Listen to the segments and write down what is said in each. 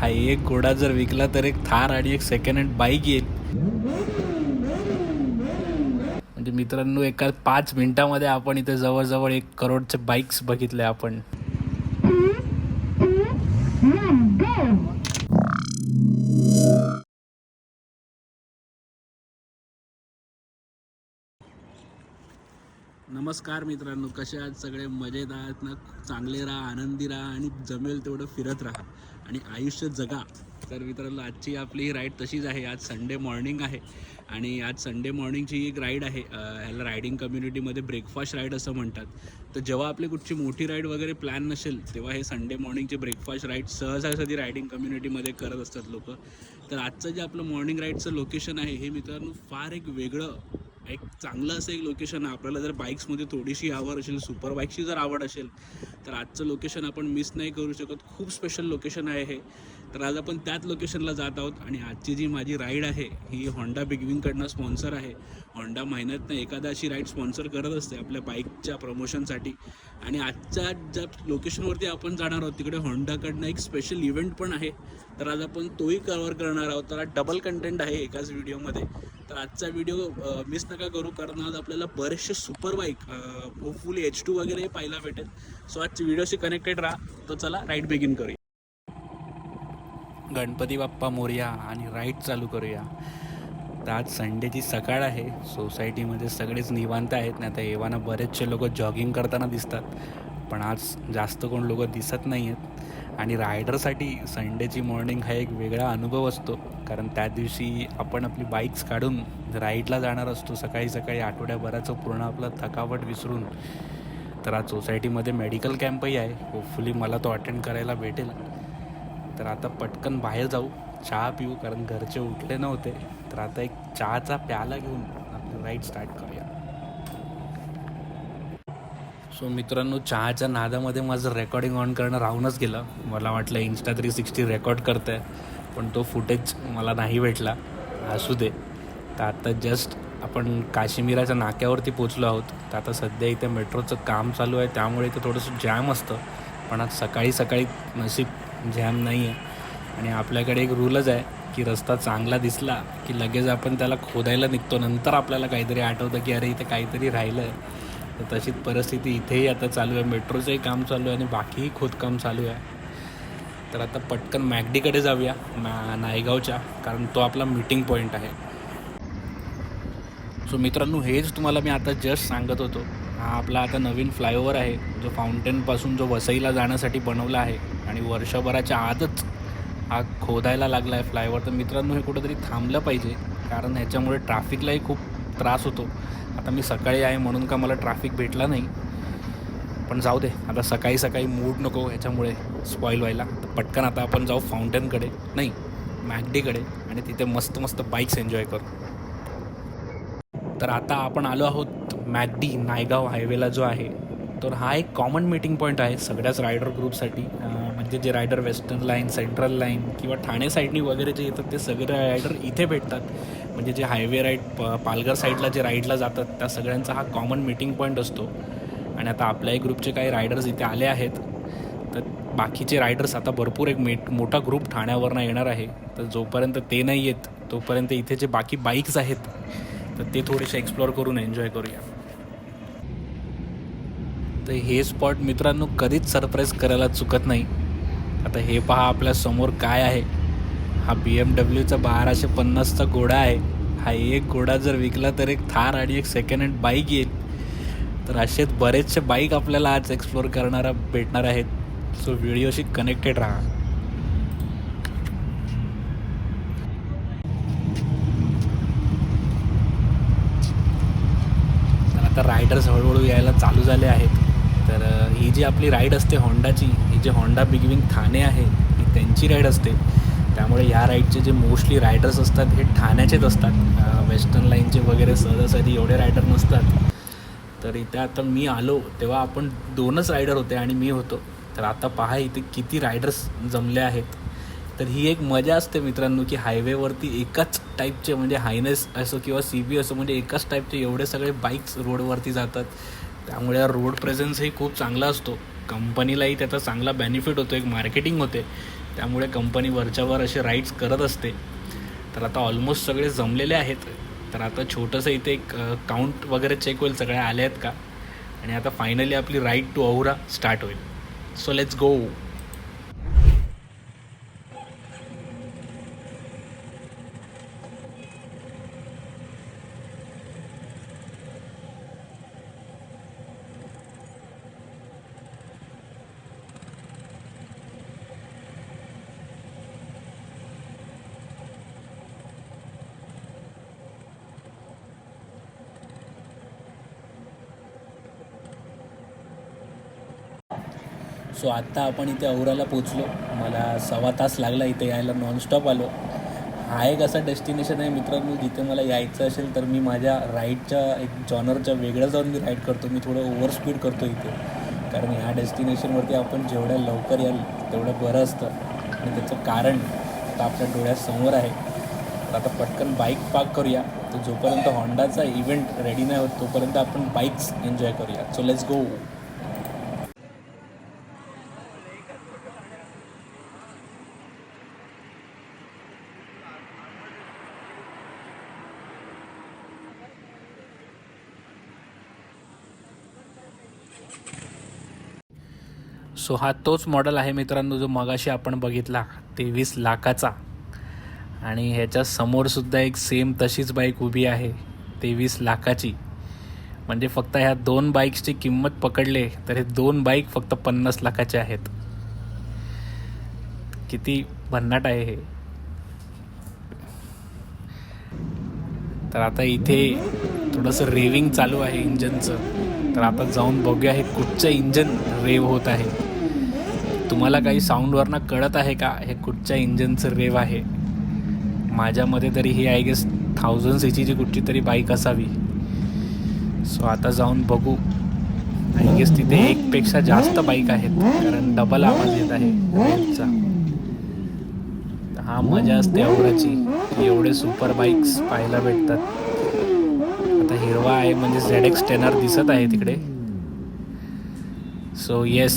हा एक घोडा जर विकला तर एक थार आणि एक सेकंड हँड बाईक येईल. म्हणजे मित्रांनो एका पाच मिनिटामध्ये आपण इथे जवळजवळ एक करोडचे बाईक्स बघितले आपण. नमस्कार मित्रांनो कसे आहात सगळे? मजेत आहात ना? चांगले राहा आनंदी राहा आणि जमेल तेवढं फिरत राहा आणि आयुष्य जगा. तर मित्रांनो आजची आपली ही राईड तशीच आहे. आज संडे मॉर्निंग आहे आणि आज संडे मॉर्निंगची एक राईड आहे. ह्याला रायडिंग कम्युनिटीमध्ये ब्रेकफास्ट राईड असं म्हणतात. तर जेव्हा आपली कुठची मोठी राईड वगैरे प्लॅन नसेल तेव्हा हे संडे मॉर्निंगचे ब्रेकफास्ट राईड सहजासहजी रायडिंग कम्युनिटीमध्ये करत असतात लोक. तर आजचं जे आपलं मॉर्निंग राईडचं लोकेशन आहे हे मित्रांनो फार एक वेगळं एक चांगलं असं एक लोकेशन आहे. आपल्याला जर बाईक्समध्ये थोडीशी आवड असेल सुपर बाईकची जर आवड असेल तर आजचं लोकेशन आपण मिस नाही करू शकत. खूप स्पेशल लोकेशन आहे हे. तर आज आपण त्याच लोकेशनला जात आहोत आणि आजची जी माझी राईड आहे ही होंडा बिगविंगकडनं स्पॉन्सर आहे. होंडा महिन्यातनं एखादा अशी राईड स्पॉन्सर करत असते आपल्या बाईकच्या प्रमोशनसाठी आणि आजच्या ज्या लोकेशनवरती आपण जाणार आहोत तिकडे होंडाकडनं एक स्पेशल इव्हेंट पण आहे. तर आज आपण तोही कवर करणार आहोत. तर डबल कंटेंट आहे एकाच व्हिडिओमध्ये तर आजचा व्हिडिओ मिस नका करू कारण आज आपल्याला बरेचसे super bike hopefully H two वगैरे पाहायला भेटेल. सो आजची व्हिडिओशी कनेक्टेड राहा. तर चला राईड बिगिन करूया. गणपती बाप्पा मोर्या आणि राईड चालू करूया. तर आज संडेची सकाळ आहे. सोसायटीमध्ये सगळेच निवांत आहेत. नाही आता एव्हाना बरेचसे लोक जॉगिंग करताना दिसतात. पण आज जास्त कोण लोक दिसत नाही आहेत आणि रायडरसाठी संडेची मॉर्निंग हा एक वेगळा अनुभव असतो. कारण त्या दिवशी आपण आपली बाईक्स काढून राईडला जाणार असतो. सकाळी सकाळी आठवड्याभराचं पूर्ण आपलं थकावट विसरून. तर आज सोसायटीमध्ये मेडिकल कॅम्पही आहे. होपफुली मला तो अटेंड करायला भेटेल. तर आता पटकन बाहेर जाऊ. चहा पिऊ कारण घरचे उठले नव्हते. तर आता एक चहाचा प्याला घेऊन आपली राईड स्टार्ट करूया. सो मित्रांनो चहाच्या नादामध्ये माझं रेकॉर्डिंग ऑन करणं राहूनच गेलं. मला वाटलं इन्स्टा थ्री सिक्स्टी रेकॉर्ड करतं आहे पण तो फुटेज मला नाही भेटला. असू दे. तर आता जस्ट आपण काश्मीराच्या नाक्यावरती पोचलो आहोत. तर आता सध्या इथे मेट्रोचं काम चालू आहे. त्यामुळे इथे थोडंसं जॅम असतं. पण आज सकाळी सकाळी नशीब जॅम नाही आहे आणि आपल्याकडे एक रूलच आहे की रस्ता चांगला दिसला की लगेच आपण त्याला खोदायला निघतो. नंतर आपल्याला काहीतरी आठवतं की अरे इथे काहीतरी राहिलं आहे तर तशीच परिस्थिती इथेही आता चालू आहे. मेट्रोचंही काम चालू आहे आणि बाकीही खोदकाम चालू आहे. तर आता पटकन मॅगडीकडे जाऊया ना नायगावच्या कारण तो आपला मीटिंग पॉईंट आहे. सो मित्रांनो हेच तुम्हाला मी आता जस्ट सांगत होतो. हा आपला आता नवीन फ्लायओव्हर आहे जो फाउंटेनपासून जो वसईला जाण्यासाठी बनवला आहे. आणि वर्षभराच्या आतच हा खोदायला लागला आहे फ्लायओव्हर. तर मित्रांनो हे कुठंतरी थांबलं पाहिजे कारण ह्याच्यामुळे ट्रॅफिकलाही खूप त्रास होतो. आता मी सकाळी आहे म्हणून का मला ट्रॅफिक भेटला नाही. पण जाऊ दे आता सकाळी सकाळी मूड नको ह्याच्यामुळे स्पॉईल व्हायला. तर पटकन आता आपण जाऊ फाउंटेनकडे नाही मॅगडीकडे आणि तिथे मस्त मस्त बाईक्स एन्जॉय करू. तर आता आपण आलो आहोत मॅगडी नायगाव हायवेला जो आहे तर हा एक कॉमन मीटिंग पॉईंट आहे सगळ्याच रायडर ग्रुपसाठी म्हणजे जे rider western line central line किंवा ठाणे साईडनी वगैरे जे येतात ते सगळे रायडर इथे भेटतात. म्हणजे जे हायवे राईड प पालघर साईडला जे राईडला जातात त्या सगळ्यांचा हा कॉमन मीटिंग पॉईंट असतो. आणि आता आपल्याही ग्रुपचे काही रायडर्स इथे आले आहेत. तर बाकीचे रायडर्स आता भरपूर एक मेट मोठा ग्रुप ठाण्यावरनं येणार आहे. तर जोपर्यंत ते नाही येत तोपर्यंत इथे जे बाकी बाईक्स आहेत तर ते थोडेसे एक्सप्लोअर करून एन्जॉय करूया. तर हे स्पॉट मित्रांनो कधीच सरप्राईज करायला चुकत नाही. आता हे पहा आपल्यासमोर काय आहे. हा बी एम डब्ल्यूचा बाराशे पन्नासचा घोडा आहे. हा एक घोडा जर विकला तर एक थार आणि एक सेकंड हँड बाईक येईल. तर असेच बरेचसे बाईक आपल्याला आज एक्सप्लोअर करणारा भेटणार आहेत. सो व्हिडिओशी कनेक्टेड राहा. तर आता रायडर्स हळूहळू यायला चालू झाले आहेत. तर ही जी आपली राईड असते होंडाची ही जी होंडा बिगविंग ठाणे आहे ही त्यांची राईड असते. त्यामुळे या राईडचे जे मोस्टली रायडर्स असतात हे ठाण्याचेच असतात. वेस्टर्न लाईनचे वगैरे सहजासहजी एवढे रायडर नसतात. तर इथे आता मी आलो तेव्हा आपण दोनच रायडर होते आणि मी होतो. तर आता पहा इथे किती रायडर्स जमले आहेत. तर ही एक मजा असते मित्रांनो की हायवेवरती एकाच टाईपचे म्हणजे हायनेस असो किंवा सी बी असो म्हणजे एकाच टाईपचे एवढे सगळे बाईक्स रोडवरती जातात. त्यामुळे रोड प्रेझेन्सही खूप चांगला असतो. कंपनीलाही त्याचा चांगला बेनिफिट होतो. एक मार्केटिंग होते. त्यामुळे कंपनी वरच्यावर असे राईड्स करत असते. तर आता ऑलमोस्ट सगळे जमलेले आहेत. तर आता छोटंसं इथे एक काउंट वगैरे चेक होईल. सगळ्या आल्या आहेत का? आणि आता फायनली आपली राईड टू औरा स्टार्ट होईल. सो लेट्स गो सो आत्ता आपण इथे औराला पोचलो. मला सव्वा तास लागला इथे यायला नॉनस्टॉप आलो. हा एक असा डेस्टिनेशन आहे मित्रांनो जिथे मला यायचं असेल तर मी माझ्या राईडच्या एक जॉनरच्या वेगळं जाऊन मी राईड करतो. मी थोडं ओव्हर स्पीड करतो इथे. कारण ह्या डेस्टिनेशनवरती आपण जेवढ्या लवकर याल तेवढं बरं असतं. आणि त्याचं कारण आता आपल्या डोळ्यासमोर आहे. तर आता पटकन बाईक पार्क करूया. तर जोपर्यंत होंडाचा इव्हेंट रेडी नाही होत तोपर्यंत आपण बाईक्स एन्जॉय करूया. सो लेट्स गो सो हा तोच मॉडेल आहे मित्रांनो जो मगाशी आपण बघितला तेवीस लाखाचा. आणि ह्याच्या समोरसुद्धा एक सेम तशीच बाईक उभी आहे तेवीस लाखाची. म्हणजे फक्त ह्या दोन बाईक्सची किंमत पकडले तर हे दोन बाईक फक्त पन्नास लाखाचे आहेत. किती भन्नाट आहे हे. तर आता इथे थोडंसं रेविंग चालू आहे इंजनचं तर आता जाऊन बघूया हे कुठचं इंजन रेव होत आहे. तुम्हाला काही साऊंडवरनं कळत आहे का? हे कुठच्या इंजनचं रेव आहे? माझ्यामध्ये तरी ही आय गेस थाउजंड सी जीची कुठची तरी बाईक असावी. सो आता जाऊन बघू. आय गेस तिथे एकपेक्षा जास्त बाईक आहेत कारण डबल आवाज येत आहे. रेवचा हा मजा असते एवढ्याची की एवढे सुपर बाईक्स पाहायला भेटतात. आता हिरवा आहे म्हणजे झेड एक्स टेनर दिसत आहे तिकडे. So yes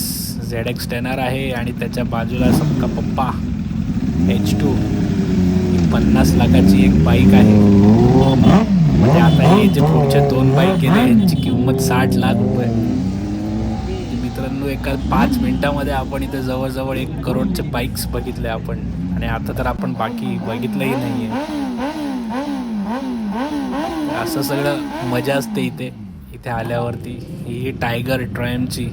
Z X ten R आहे आणि त्याच्या बाजूला सबका पप्पा एच टू पन्नास लाखाची एक बाईक आहे. म्हणजे आता हे जे पुढच्या दोन बाईक गेले यांची किंमत साठ लाख रुपये. मित्रांनो एका पाच मिनिटामध्ये आपण इथे जवळजवळ एक करोडचे बाईक्स बघितले आपण. आणि आता तर आपण बाकी बघितलंही नाही आहे असं सगळं मजा असते इथे. इथे आल्यावरती. ही टायगर ट्रॅमची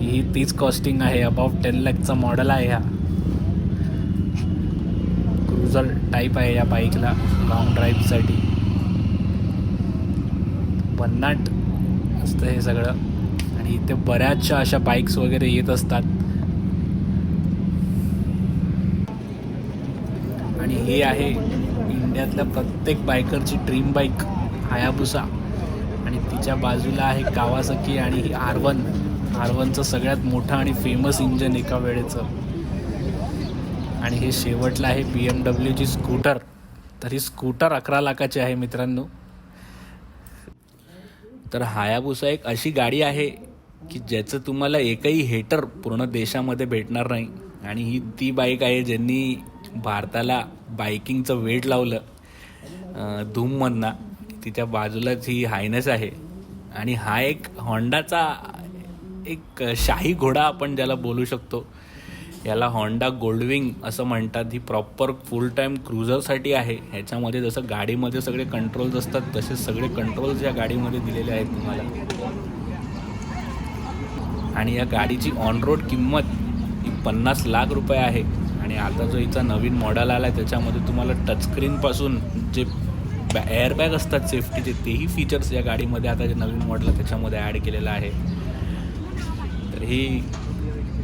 ही तीच कॉस्टिंग आहे. अबाउट टेन लॅकचा मॉडेल आहे हा. क्रुझर टाईप आहे या बाईकला लॉंग ड्राईव्हसाठी भन्नाट असतं हे सगळं. आणि इथे बऱ्याचशा अशा बाईक्स वगैरे येत असतात. आणि हे आहे इंडियातल्या प्रत्येक बायकरची ड्रीम बाईक हायाबुसा आणि तिच्या बाजूला आहे कावासकी आणि ही आर वन आर वनचं सगळ्यात मोठं आणि फेमस इंजन एका वेळेचं. आणि हे शेवटलं आहे बी एम डब्ल्यूची स्कूटर तर ही स्कूटर अकरा लाखाची आहे मित्रांनो. तर हायाबुसा एक अशी गाडी आहे की ज्याचं तुम्हाला एकही हेटर पूर्ण देशामध्ये भेटणार नाही. आणि ही ती बाईक आहे ज्यांनी भारताला बायकिंगचं वेट लावलं. धूममधना तिच्या बाजूलाच ही हायनेस आहे. आणि हा एक होंडाचा एक शाही घोडा आपण ज्याला बोलू शकतो याला होंडा गोल्डविंग असं म्हणतात. ही प्रॉपर फुल टाईम क्रुझरसाठी आहे. ह्याच्यामध्ये जसं गाडीमध्ये सगळे कंट्रोल्स असतात तसे सगळे कंट्रोल्स या गाडीमध्ये दिलेले आहेत तुम्हाला. आणि या गाडीची ऑन रोड किंमत ही पन्नास लाख रुपये आहे. आणि आता जो हिचा नवीन मॉडेल आला आहे त्याच्यामध्ये तुम्हाला टचस्क्रीनपासून जे बॅ एअरबॅग असतात सेफ्टीचे तेही फीचर्स या गाडीमध्ये आता जे नवीन मॉडेल आहे त्याच्यामध्ये ॲड केलेलं आहे. तर ही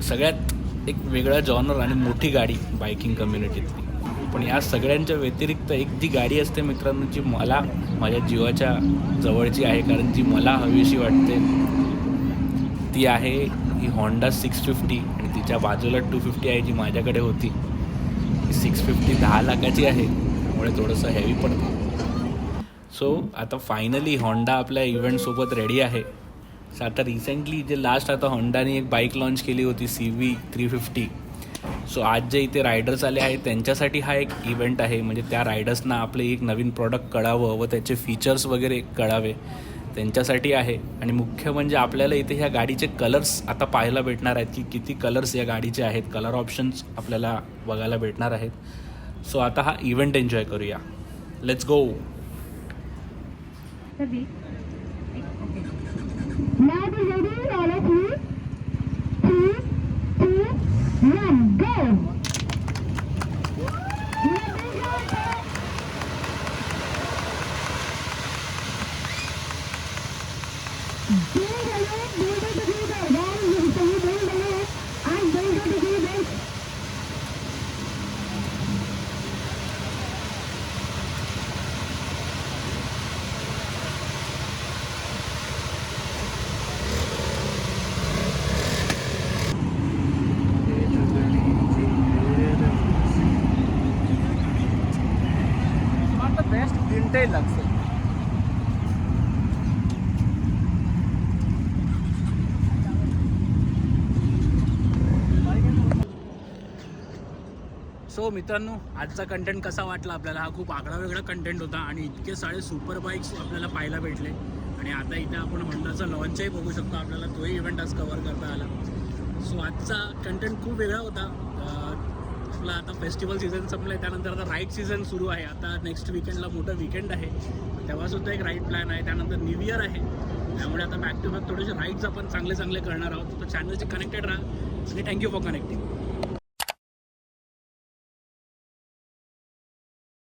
सगळ्यात एक वेगळा जॉनर आणि मोठी गाडी बायकिंग कम्युनिटीतली पण या सगळ्यांच्या व्यतिरिक्त एक जी गाडी असते मित्रांनो जी मला माझ्या जीवाच्या जवळची आहे कारण जी मला हवीशी वाटते ती आहे ही होंडा सिक्स फिफ्टी आणि तिच्या बाजूला टू फिफ्टी आहे जी माझ्याकडे होती. सिक्स फिफ्टी दहा लाखाची आहे त्यामुळे थोडंसं हेवी पडतं. सो आता फायनली होंडा आपल्या इव्हेंटसोबत रेडी आहे. आता रिसेंटली जे लास्ट आता होंडाने एक बाईक लॉन्च केली होती C V three fifty so आज जे इथे रायडर्स आले आहेत त्यांच्यासाठी हा एक इव्हेंट आहे. म्हणजे त्या रायडर्सना आपले एक नवीन प्रॉडक्ट कळावं व त्याचे फीचर्स वगैरे कळावे त्यांच्यासाठी आहे. आणि मुख्य म्हणजे आपल्याला इथे ह्या गाडीचे कलर्स आता पाहायला भेटणार आहेत की किती कलर्स या गाडीचे आहेत. कलर ऑप्शन्स आपल्याला बघायला भेटणार आहेत. सो आता हा इव्हेंट एन्जॉय करूया. Let's go Now be ready, all of you. Three, two, one, go! Best लागतं सो मित्रांनो आजचा कंटेंट कसा वाटला आपल्याला? हा खूप आगळा वेगळा कंटेंट होता आणि इतके सारे सुपर बाईक्स आपल्याला पाहायला भेटले. आणि आता इथे आपण होंडाचा लॉन्चही बघू शकतो. आपल्याला तोही इव्हेंट आज कव्हर करता आला. सो आजचा कंटेंट खूप वेगळा होता. आपला आता फेस्टिवल सीझन संपलं आहे त्यानंतर आता राईड सीझन सुरू आहे. आता नेक्स्ट विकेंडला मोठं विकेंड आहे. तेव्हासुद्धा एक राईड प्लॅन आहे. त्यानंतर न्यू इयर आहे. त्यामुळे आता बॅक टू बॅक थोडेसे राईड्स आपण चांगले चांगले करणार आहोत. तर चॅनलचे कनेक्टेड राहा. आणि थँक्यू फॉर कनेक्टिंग